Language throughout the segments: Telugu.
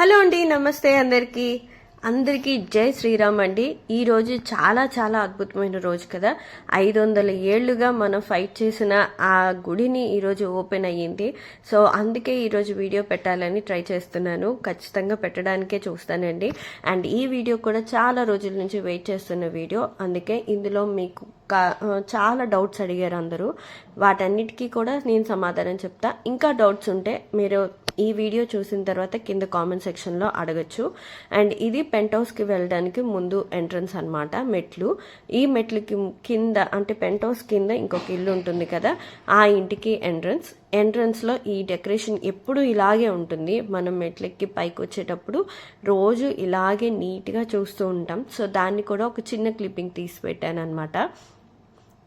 హలో అండి నమస్తే అందరికీ. అందరికీ జై శ్రీరామ్ అండి. ఈ రోజు చాలా చాలా అద్భుతమైన రోజు కదా. ఐదు వందల ఏళ్ళుగా మనం ఫైట్ చేసిన ఆ గుడిని ఈరోజు ఓపెన్ అయ్యింది. సో అందుకే ఈరోజు వీడియో పెట్టాలని ట్రై చేస్తున్నాను. ఖచ్చితంగా పెట్టడానికే చూస్తానండి. అండ్ ఈ వీడియో కూడా చాలా రోజుల నుంచి వెయిట్ చేస్తున్న వీడియో. అందుకే ఇందులో మీకు చాలా డౌట్స్ అడిగారు అందరూ. వాటన్నిటికీ కూడా నేను సమాధానం చెప్తా. ఇంకా డౌట్స్ ఉంటే మీరు ఈ వీడియో చూసిన తర్వాత కింద కామెంట్ సెక్షన్లో అడగచ్చు. అండ్ ఇది పెంట్ హౌస్కి వెళ్ళడానికి ముందు ఎంట్రన్స్ అనమాట మెట్లు. ఈ మెట్లకి కింద అంటే పెంట్ హౌస్ కింద ఇంకొక ఇల్లు ఉంటుంది కదా ఆ ఇంటికి ఎంట్రన్స్. ఎంట్రన్స్లో ఈ డెకరేషన్ ఎప్పుడు ఇలాగే ఉంటుంది. మనం మెట్లెక్కి పైకి వచ్చేటప్పుడు రోజు ఇలాగే నీట్గా చూస్తూ ఉంటాం. సో దాన్ని కూడా ఒక చిన్న క్లిప్పింగ్ తీసి పెట్టాను అనమాట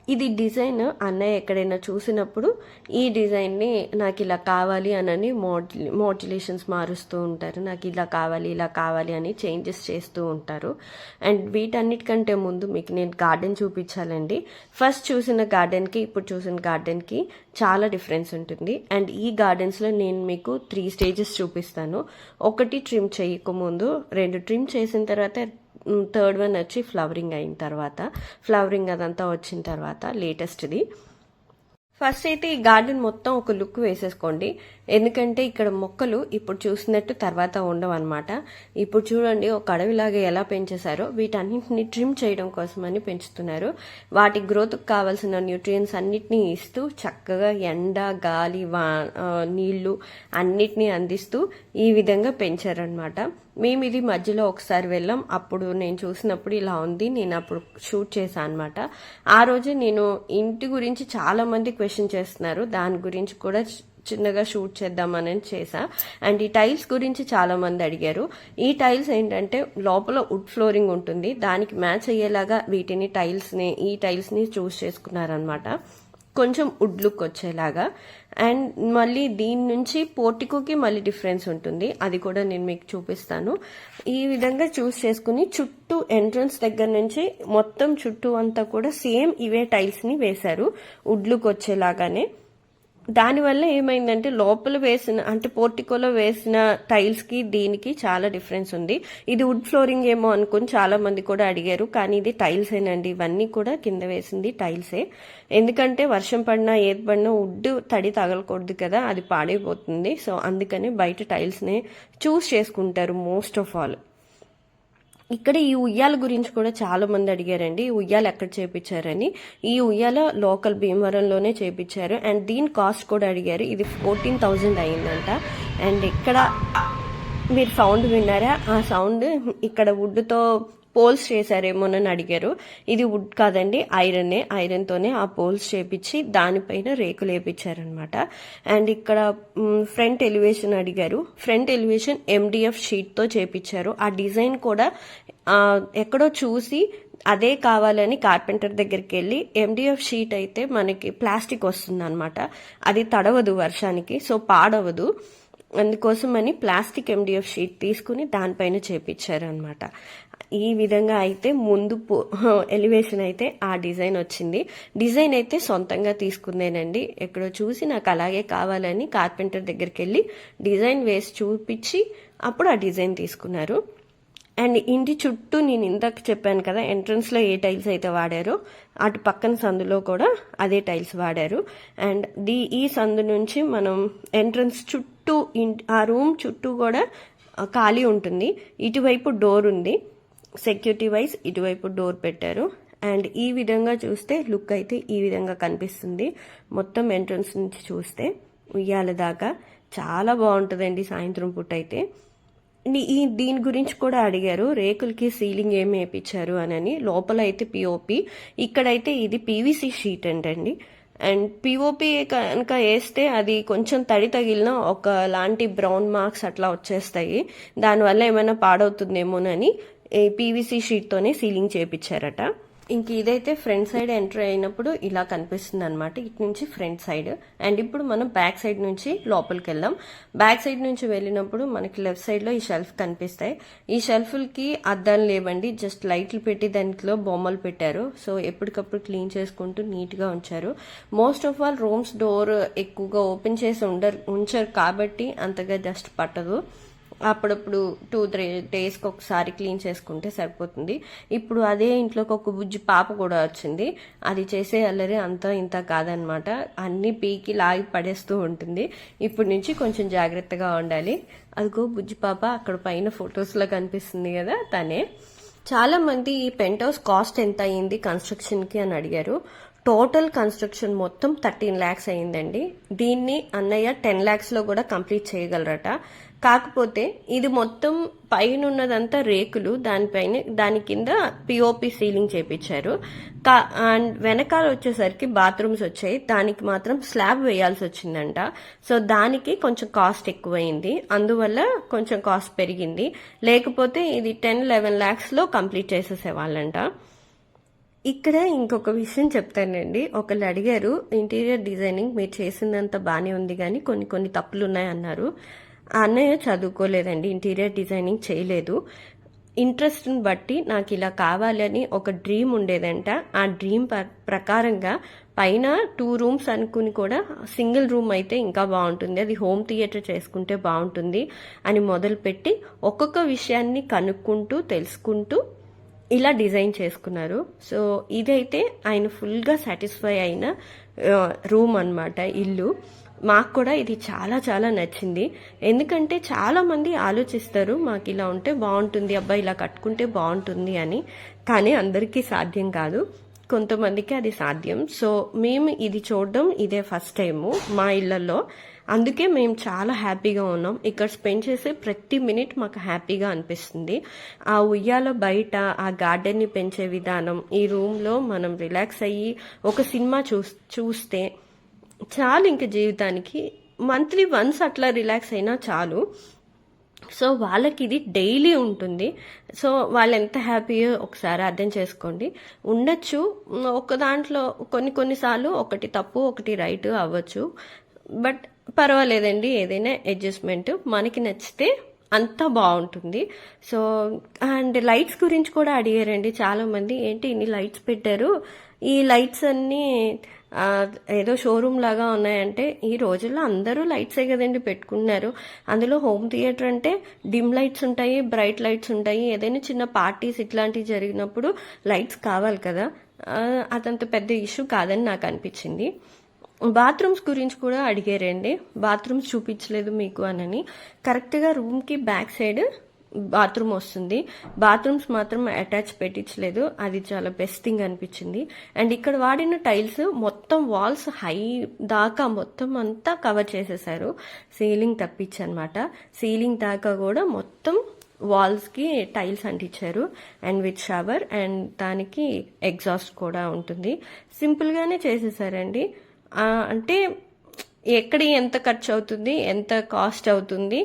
ఇది డిజైన్ అన్నయ్య ఎక్కడైనా చూసినప్పుడు ఈ డిజైన్ని నాకు ఇలా కావాలి అనని మోడ్యు మోడ్యులేషన్స్ మారుస్తూ ఉంటారు. నాకు ఇలా కావాలి ఇలా కావాలి అని చేంజెస్ చేస్తూ ఉంటారు. అండ్ వీటన్నిటికంటే ముందు మీకు నేను గార్డెన్ చూపించాలండి. ఫస్ట్ చూసిన గార్డెన్కి ఇప్పుడు చూసిన గార్డెన్కి చాలా డిఫరెన్స్ ఉంటుంది. అండ్ ఈ గార్డెన్స్లో నేను మీకు త్రీ స్టేజెస్ చూపిస్తాను. ఒకటి ట్రిమ్ చేయకముందు రెండు ట్రిమ్ చేసిన తర్వాత థర్డ్ వన్ వచ్చి ఫ్లవరింగ్ అయిన తర్వాత. ఫ్లవరింగ్ అదంతా వచ్చిన తర్వాత లేటెస్ట్ది ఫస్ట్ అయితే ఈ గార్డెన్ మొత్తం ఒక లుక్ వేసేసుకోండి. ఎందుకంటే ఇక్కడ మొక్కలు ఇప్పుడు చూసినట్టు తర్వాత ఉండవు అనమాట ఇప్పుడు చూడండి ఒక అడవిలాగా ఎలా పెంచేశారో వీటన్నింటిని ట్రిమ్ చేయడం కోసమని పెంచుతున్నారు. వాటి గ్రోత్కి కావాల్సిన న్యూట్రియన్స్ అన్నిటినీ ఇస్తూ చక్కగా ఎండ గాలి వా నీళ్ళు అన్నిటినీ అందిస్తూ ఈ విధంగా పెంచారనమాట మేము ఇది మధ్యలో ఒకసారి వెళ్ళాం. అప్పుడు నేను చూసినప్పుడు ఇలా ఉంది నేను అప్పుడు షూట్ చేశాను అనమాట ఆ రోజు నేను ఇంటి గురించి చాలా మంది క్వశ్చన్ చేస్తున్నారు. దాని గురించి కూడా చిన్నగా షూట్ చేద్దామని చేసా అండ్ ఈ టైల్స్ గురించి చాలా మంది అడిగారు. ఈ టైల్స్ ఏంటంటే లోపల వుడ్ ఫ్లోరింగ్ ఉంటుంది. దానికి మ్యాచ్ అయ్యేలాగా వీటిని టైల్స్ని ఈ టైల్స్ని చూస్ చేసుకున్నారనమాట కొంచెం వుడ్ లుక్ వచ్చేలాగా. అండ్ మళ్ళీ దీని నుంచి పోర్టికోకి మళ్ళీ డిఫరెన్స్ ఉంటుంది. అది కూడా నేను మీకు చూపిస్తాను. ఈ విధంగా చూస్ చేసుకుని చుట్టూ ఎంట్రన్స్ దగ్గర నుంచి మొత్తం చుట్టూ అంతా కూడా సేమ్ ఇవే టైల్స్ని వేశారు. వుడ్ లుక్ వచ్చేలాగానే. దానివల్ల ఏమైందంటే లోపల వేసిన అంటే పోర్టికోలో వేసిన టైల్స్కి దీనికి చాలా డిఫరెన్స్ ఉంది. ఇది వుడ్ ఫ్లోరింగ్ ఏమో అనుకుని చాలా మంది కూడా అడిగారు. కానీ ఇది టైల్స్ ఏనండి. ఇవన్నీ కూడా కింద వేసింది టైల్సే ఎందుకంటే వర్షం పడినా ఏది పడినా వుడ్ తడి తగలకూడదు కదా అది పాడైపోతుంది. సో అందుకని బయట టైల్స్నే చూస్ చేసుకుంటారు మోస్ట్ ఆఫ్ ఆల్ ఇక్కడ ఈ ఉయ్యాల గురించి కూడా చాలా మంది అడిగారండి. ఈ ఉయ్యాల ఎక్కడ చేపించారని. ఈ ఉయ్యాల లోకల్ భీమవరంలోనే చేపించారు. అండ్ దీని కాస్ట్ కూడా అడిగారు. ఇది ఫోర్టీన్ థౌజండ్ అయిందంట. అండ్ ఇక్కడ మీరు సౌండ్ విన్నారా? ఆ సౌండ్ ఇక్కడ వుడ్తో పోల్స్ చేశారేమోనని అడిగారు. ఇది వుడ్ కాదండి ఐరనే. ఐరన్తోనే ఆ పోల్స్ చేపించి దానిపైన రేకులు వేపించారనమాట అండ్ ఇక్కడ ఫ్రంట్ ఎలివేషన్ అడిగారు. ఫ్రంట్ ఎలివేషన్ ఎండిఎఫ్ షీట్తో చేపించారు. ఆ డిజైన్ కూడా ఎక్కడో చూసి అదే కావాలని కార్పెంటర్ దగ్గరికి వెళ్ళి ఎండిఎఫ్ షీట్ అయితే మనకి ప్లాస్టిక్ వస్తుంది అనమాట అది తడవదు వర్షానికి సో పాడవదు. అందుకోసమని ప్లాస్టిక్ ఎండిఎఫ్ షీట్ తీసుకుని దానిపైన చేపించారు అనమాట ఈ విధంగా అయితే ముందు ఎలివేషన్ అయితే ఆ డిజైన్ వచ్చింది. డిజైన్ అయితే సొంతంగా తీసుకుందేనండి ఎక్కడో చూసి నాకు అలాగే కావాలని కార్పెంటర్ దగ్గరికి వెళ్ళి డిజైన్ వేసి చూపించి అప్పుడు ఆ డిజైన్ తీసుకున్నారు. అండ్ ఇంటి చుట్టూ నేను ఇందాక చెప్పాను కదా ఎంట్రన్స్లో ఏ టైల్స్ అయితే వాడారో అటు పక్కన సందులో కూడా అదే టైల్స్ వాడారు. అండ్ ది ఈ సందు నుంచి మనం ఎంట్రన్స్ చుట్టూ ఇన్- ఆ రూమ్ చుట్టూ కూడా ఖాళీ ఉంటుంది. ఇటువైపు డోర్ ఉంది. సెక్యూరిటీ వైజ్ ఇటువైపు డోర్ పెట్టారు. అండ్ ఈ విధంగా చూస్తే లుక్ అయితే ఈ విధంగా కనిపిస్తుంది. మొత్తం ఎంట్రన్స్ నుంచి చూస్తే ఉయ్యాల దాకా చాలా బాగుంటుందండి సాయంత్రం పూట అయితే. ఈ దీని గురించి కూడా అడిగారు. రేకులకి సీలింగ్ ఏమి వేయించారు అని లోపల అయితే పిఓపి ఇక్కడైతే ఇది పీవీసీ షీట్ అంటండి. అండ్ పిఓపి కనుక వేస్తే అది కొంచెం తడి తగిలిన ఒక లాంటి బ్రౌన్ మార్క్స్ అట్లా వచ్చేస్తాయి. దానివల్ల ఏమైనా పాడవుతుందేమోనని పీవీసీ షీట్తోనే సీలింగ్ చేపించారట ఇంక ఇదైతే ఫ్రంట్ సైడ్ ఎంటర్ అయినప్పుడు ఇలా కనిపిస్తుంది అనమాట ఇటు నుంచి ఫ్రంట్ సైడ్ అండ్ ఇప్పుడు మనం బ్యాక్ సైడ్ నుంచి లోపలికి వెళ్దాం బ్యాక్ సైడ్ నుంచి వెళ్ళినప్పుడు మనకి లెఫ్ట్ సైడ్లో ఈ షెల్ఫ్ కనిపిస్తాయి. ఈ షెల్ఫ్లకి అద్దాలు లేవండి. జస్ట్ లైట్లు పెట్టి దాంట్లో బొమ్మలు పెట్టారు. సో ఎప్పటికప్పుడు క్లీన్ చేసుకుంటూ నీట్గా ఉంచారు. Most of all rooms door ఎక్కువగా ఓపెన్ చేసి ఉండరు ఉంచారు కాబట్టి అంతగా జస్ట్ పట్టదు. అప్పుడప్పుడు టూ త్రీ డేస్కి ఒకసారి క్లీన్ చేసుకుంటే సరిపోతుంది. ఇప్పుడు అదే ఇంట్లోకి ఒక బుజ్జి పాప కూడా వచ్చింది. అది చేసే అల్లరి అంతా ఇంత కాదనమాట. అన్ని పీకి లాగి పడేస్తూ ఉంటుంది. ఇప్పటి నుంచి కొంచెం జాగ్రత్తగా ఉండాలి. అదిగో బుజ్జి పాప అక్కడ పైన ఫొటోస్లో కనిపిస్తుంది కదా తనే. చాలా మంది ఈ పెంట్ హౌస్ కాస్ట్ ఎంత అయ్యింది కన్స్ట్రక్షన్కి అని అడిగారు. టోటల్ కన్స్ట్రక్షన్ మొత్తం థర్టీన్ ల్యాక్స్ అయ్యిందండి. దీన్ని అన్నయ్య టెన్ ల్యాక్స్లో కూడా కంప్లీట్ చేయగలరట. కాకపోతే ఇది మొత్తం పైన ఉన్నదంతా రేకులు దానిపైన దాని కింద పిఓపి సీలింగ్ చేపించారు కా అండ్ వెనకాల వచ్చేసరికి బాత్రూమ్స్ వచ్చాయి. దానికి మాత్రం స్లాబ్ వేయాల్సి వచ్చిందంట సో దానికి కొంచెం కాస్ట్ ఎక్కువైంది. అందువల్ల కొంచెం కాస్ట్ పెరిగింది. లేకపోతే ఇది టెన్ లెవెన్ ల్యాక్స్లో కంప్లీట్ చేసేసేవాళ్ళంట. ఇక్కడ ఇంకొక విషయం చెప్తానండి. ఒకళ్ళు అడిగారు ఇంటీరియర్ డిజైనింగ్ మీరు చేసిందంత బాగానే ఉంది కానీ కొన్ని కొన్ని తప్పులు ఉన్నాయన్నారు అన్నయ్య చదువుకోలేదండి ఇంటీరియర్ డిజైనింగ్ చేయలేదు. ఇంట్రెస్ట్ని బట్టి నాకు ఇలా కావాలని ఒక డ్రీమ్ ఉండేదంట. ఆ డ్రీమ్ ప్రకారంగా పైన టూ రూమ్స్ అనుకుని కూడా సింగిల్ రూమ్ అయితే ఇంకా బాగుంటుంది. అది హోమ్ థియేటర్ చేసుకుంటే బాగుంటుంది అని మొదలుపెట్టి ఒక్కొక్క విషయాన్ని కనుక్కుంటూ తెలుసుకుంటూ ఇలా డిజైన్ చేసుకున్నారు. సో ఇదైతే ఆయన ఫుల్గా సాటిస్ఫై అయిన రూమ్ అన్నమాట ఇల్లు. మాకు కూడా ఇది చాలా చాలా నచ్చింది. ఎందుకంటే చాలా మంది ఆలోచిస్తారు మాకు ఇలా ఉంటే బాగుంటుంది అబ్బాయి ఇలా కట్టుకుంటే బాగుంటుంది అని. కానీ అందరికీ సాధ్యం కాదు. కొంతమందికి అది సాధ్యం. సో మేము ఇది చూడడం ఇదే ఫస్ట్ టైము మా ఇళ్ళలో. అందుకే మేము చాలా హ్యాపీగా ఉన్నాం. ఇక్కడ స్పెండ్ చేసే ప్రతి మినిట్ మాకు హ్యాపీగా అనిపిస్తుంది. ఆ ఉయ్యాల బయట ఆ గార్డెన్ని పెంచే విధానం ఈ రూమ్లో మనం రిలాక్స్ అయ్యి ఒక సినిమా చూ చూస్తే చాలు ఇంక జీవితానికి. మంత్లీ వన్స్ అట్లా రిలాక్స్ అయినా చాలు. సో వాళ్ళకి ఇది డైలీ ఉంటుంది. సో వాళ్ళు ఎంత హ్యాపీయో ఒకసారి అర్థం చేసుకోండి. ఉండొచ్చు. ఒక దాంట్లో కొన్ని కొన్నిసార్లు ఒకటి తప్పు ఒకటి రైట్ అవ్వచ్చు. బట్ పర్వాలేదండి. ఏదైనా అడ్జస్ట్మెంట్ మనకి నచ్చితే అంతా బాగుంటుంది. సో అండ్ లైట్స్ గురించి కూడా అడిగారండి చాలామంది. ఏంటి ఇన్ని లైట్స్ పెట్టారు? ఈ లైట్స్ అన్నీ ఏదో షోరూమ్ లాగా ఉన్నాయంటే ఈ రోజుల్లో అందరూ లైట్సే కదండి పెట్టుకున్నారు. అందులో హోమ్ థియేటర్ అంటే డిమ్ లైట్స్ ఉంటాయి బ్రైట్ లైట్స్ ఉంటాయి. ఏదైనా చిన్న పార్టీస్ ఇట్లాంటివి జరిగినప్పుడు లైట్స్ కావాలి కదా. అదంత పెద్ద ఇష్యూ కాదని నాకు అనిపించింది. బాత్రూమ్స్ గురించి కూడా అడిగారండి. బాత్రూమ్స్ చూపించలేదు మీకు అనని. కరెక్ట్గా రూమ్కి బ్యాక్ సైడ్ బాత్రూమ్ వస్తుంది. బాత్రూమ్స్ మాత్రం అటాచ్ పెట్టించలేదు. అది చాలా బెస్ట్ థింగ్ అనిపించింది. అండ్ ఇక్కడ వాడిన టైల్స్ మొత్తం వాల్స్ హై దాకా మొత్తం అంతా కవర్ చేసేసారు. సీలింగ్ తప్పించనమాట. సీలింగ్ దాకా కూడా మొత్తం వాల్స్కి టైల్స్ అంటించారు. అండ్ విత్ షవర్ అండ్ దానికి ఎగ్జాస్ట్ కూడా ఉంటుంది. సింపుల్గానే చేసేసారండి. అంటే ఎక్కడ ఎంత ఖర్చు అవుతుంది ఎంత కాస్ట్ అవుతుంది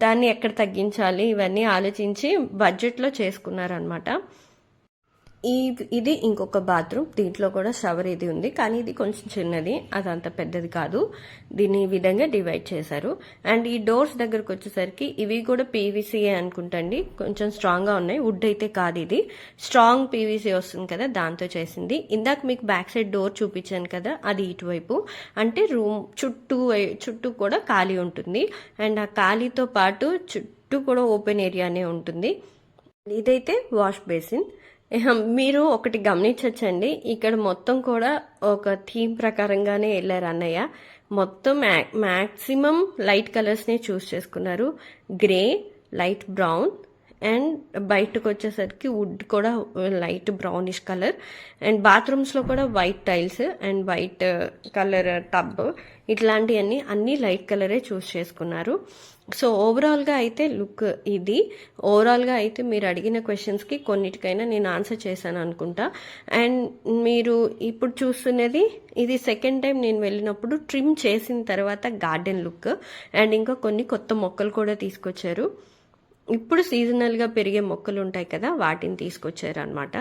దాన్ని ఎక్కడ తగ్గించాలి ఇవన్నీ ఆలోచించి బడ్జెట్లో చేసుకున్నారనమాట ఈ ఇది ఇంకొక బాత్రూమ్ దీంట్లో కూడా షవర్ ఇది ఉంది కానీ ఇది కొంచెం చిన్నది అదంత పెద్దది కాదు. దీన్ని ఈ విధంగా డివైడ్ చేశారు. అండ్ ఈ డోర్స్ దగ్గరకు వచ్చేసరికి ఇవి కూడా పీవీసీఏ అనుకుంటండి కొంచెం స్ట్రాంగ్గా ఉన్నాయి. వుడ్ అయితే కాదు ఇది. స్ట్రాంగ్ పీవీసీ వస్తుంది కదా దాంతో చేసింది. ఇందాక మీకు బ్యాక్ సైడ్ డోర్ చూపించాను కదా అది ఇటువైపు. అంటే రూమ్ చుట్టూ చుట్టూ కూడా ఖాళీ ఉంటుంది. అండ్ ఆ ఖాళీతో పాటు చుట్టూ కూడా ఓపెన్ ఏరియానే ఉంటుంది. ఇదైతే వాష్ బేసిన్. మీరు ఒకటి గమనించవచ్చండి ఇక్కడ మొత్తం కూడా ఒక థీమ్ ప్రకారంగానే వెళ్ళారు అన్నయ్య. మొత్తం మ్యాక్సిమం లైట్ కలర్స్నే చూస్ చేసుకున్నారు. గ్రే లైట్ బ్రౌన్ అండ్ బయటకు వచ్చేసరికి వుడ్ కూడా లైట్ బ్రౌనిష్ కలర్. అండ్ బాత్రూమ్స్లో కూడా white tiles and white colour tub ఇట్లాంటివన్నీ అన్ని లైట్ కలరే చూస్ చేసుకున్నారు. సో ఓవరాల్గా అయితే లుక్ ఇది. ఓవరాల్గా అయితే మీరు అడిగిన క్వశ్చన్స్కి కొన్నిటికైనా నేను ఆన్సర్ చేశాను అనుకుంటా. అండ్ మీరు ఇప్పుడు చూస్తున్నది ఇది సెకండ్ టైం నేను వెళ్ళినప్పుడు ట్రిమ్ చేసిన తర్వాత గార్డెన్ లుక్ అండ్ ఇంకా కొన్ని కొత్త మొక్కలు కూడా తీసుకొచ్చారు. ఇప్పుడు సీజనల్గా పెరిగే మొక్కలు ఉంటాయి కదా వాటిని తీసుకొచ్చారు అనమాట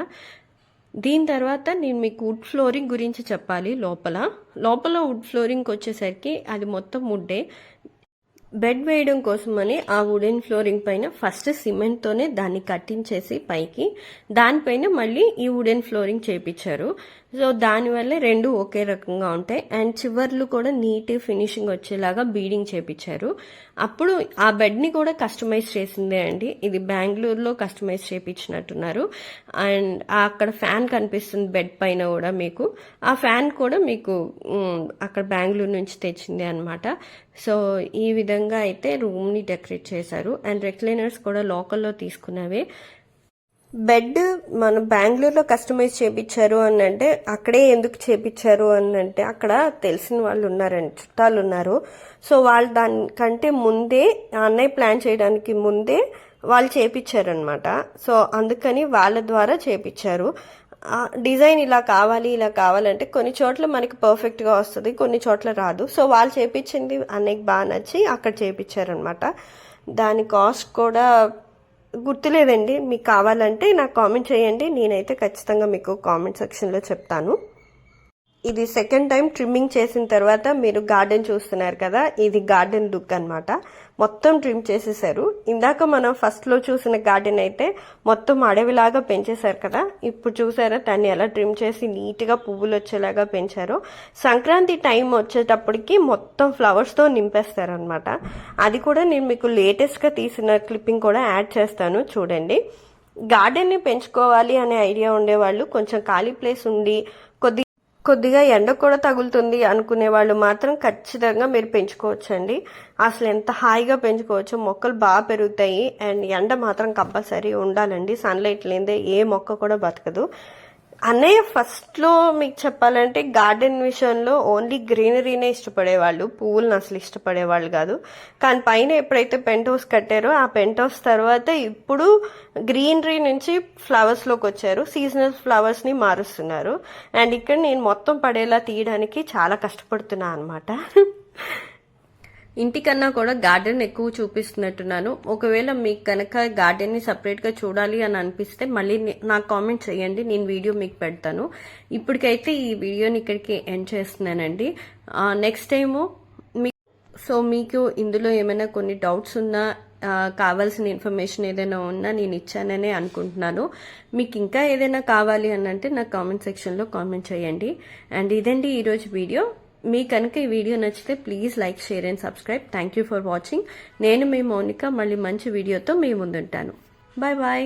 దీని తర్వాత నేను మీకు వుడ్ ఫ్లోరింగ్ గురించి చెప్పాలి లోపల. లోపల వుడ్ ఫ్లోరింగ్కి వచ్చేసరికి అది మొత్తం వుడ్డే బెడ్ వేయడం కోసమని ఆ వుడెన్ ఫ్లోరింగ్ పైన ఫస్ట్ సిమెంట్తోనే దాన్ని కట్టించేసి పైకి దానిపైన మళ్ళీ ఈ వుడెన్ ఫ్లోరింగ్ చేపించారు. సో దానివల్ల రెండు ఒకే రకంగా ఉంటాయి. అండ్ చివర్లు కూడా నీట్ ఫినిషింగ్ వచ్చేలాగా బీడింగ్ చేపించారు. అప్పుడు ఆ బెడ్ని కూడా కస్టమైజ్ చేసిందే అండి. ఇది బెంగళూరులో కస్టమైజ్ చేపించినట్టున్నారు. అండ్ అక్కడ ఫ్యాన్ కనిపిస్తుంది బెడ్ పైన కూడా మీకు. ఆ ఫ్యాన్ కూడా మీకు అక్కడ బెంగళూరు నుంచి తెచ్చింది అనమాట సో ఈ విధంగా అయితే రూమ్ని డెకరేట్ చేశారు. అండ్ రెక్లైనర్స్ కూడా లోకల్లో తీసుకున్నవే. బెడ్ మన బెంగళూరులో కస్టమైజ్ చేపించారు అని అంటే అక్కడే ఎందుకు చేపించారు అని అంటే అక్కడ తెలిసిన వాళ్ళు ఉన్నారండి చుట్టాలు ఉన్నారు. సో వాళ్ళు దానికంటే ముందే అన్నయ్య ప్లాన్ చేయడానికి ముందే వాళ్ళు చేపించారనమాట సో అందుకని వాళ్ళ ద్వారా చేపించారు డిజైన్ ఇలా కావాలి ఇలా కావాలంటే కొన్ని చోట్ల మనకి పర్ఫెక్ట్గా వస్తుంది కొన్ని చోట్ల రాదు. సో వాళ్ళు చేపించింది అన్నయ్యకి బాగా నచ్చి అక్కడ చేపించారనమాట దాని కాస్ట్ కూడా గుర్తులేదండి. మీకు కావాలంటే నాకు కామెంట్ చేయండి. నేనైతే ఖచ్చితంగా మీకు కామెంట్ సెక్షన్లో చెప్తాను. ఇది సెకండ్ టైం ట్రిమ్మింగ్ చేసిన తర్వాత మీరు గార్డెన్ చూస్తున్నారు కదా ఇది గార్డెన్ లుక్ అనమాట మొత్తం ట్రిమ్ చేసేసారు. ఇందాక మనం ఫస్ట్లో చూసిన గార్డెన్ అయితే మొత్తం అడవిలాగా పెంచేశారు కదా. ఇప్పుడు చూసారా దాన్ని ఎలా ట్రిమ్ చేసి నీట్గా పువ్వులు వచ్చేలాగా పెంచారో. సంక్రాంతి టైం వచ్చేటప్పటికి మొత్తం ఫ్లవర్స్తో నింపేస్తారనమాట అది కూడా నేను మీకు లేటెస్ట్గా తీసిన క్లిప్పింగ్ కూడా యాడ్ చేస్తాను చూడండి. గార్డెన్ని పెంచుకోవాలి అనే ఐడియా ఉండేవాళ్ళు కొంచెం ఖాళీ ప్లేస్ ఉండి కొద్దిగా ఎండ కూడా తగులుతుంది అనుకునే వాళ్ళు మాత్రం ఖచ్చితంగా మీరు పెంచుకోవచ్చండి. అసలు ఎంత హాయిగా పెంచుకోవచ్చు. మొక్కలు బాగా పెరుగుతాయి. అండ్ ఎండ మాత్రం కంపల్సరీ ఉండాలండి. సన్లైట్ లేదే ఏ మొక్క కూడా బతకదు. అన్నయ్య ఫస్ట్లో మీకు చెప్పాలంటే గార్డెన్ విషయంలో ఓన్లీ గ్రీనరీనే ఇష్టపడేవాళ్ళు పువ్వులను అసలు ఇష్టపడేవాళ్ళు కాదు. కానీ పైన ఎప్పుడైతే పెంట్ హౌస్ కట్టారో ఆ పెంట్ హౌస్ తర్వాత ఇప్పుడు గ్రీనరీ నుంచి ఫ్లవర్స్లోకి వచ్చారు. సీజనల్ ఫ్లవర్స్ని మారుస్తున్నారు. అండ్ ఇక్కడ నేను మొత్తం పడేలా తీయడానికి చాలా కష్టపడుతున్నాను అనమాట ఇంటికన్నా కూడా గార్డెన్ ఎక్కువ చూపిస్తున్నట్టున్నాను. ఒకవేళ మీకు కనుక గార్డెన్ని సపరేట్గా చూడాలి అని అనిపిస్తే మళ్ళీ నాకు కామెంట్ చేయండి. నేను వీడియో మీకు పెడతాను. ఇప్పటికైతే ఈ వీడియోని ఇక్కడికి ఎండ్ చేస్తున్నానండి. నెక్స్ట్ టైము మీ సో మీకు ఇందులో ఏమైనా కొన్ని డౌట్స్ ఉన్నా కావాల్సిన ఇన్ఫర్మేషన్ ఏదైనా ఉన్నా నేను ఇచ్చాననే అనుకుంటున్నాను. మీకు ఇంకా ఏదైనా కావాలి అని అంటే నాకు కామెంట్ సెక్షన్లో కామెంట్ చేయండి. అండ్ ఇదండి ఈరోజు వీడియో. మీ కనుక ఈ వీడియో నచ్చితే please like share and subscribe. Thank you for watching నేను మీ మౌనిక మళ్ళీ మంచి వీడియోతో మీ ముందుంటాను. Bye bye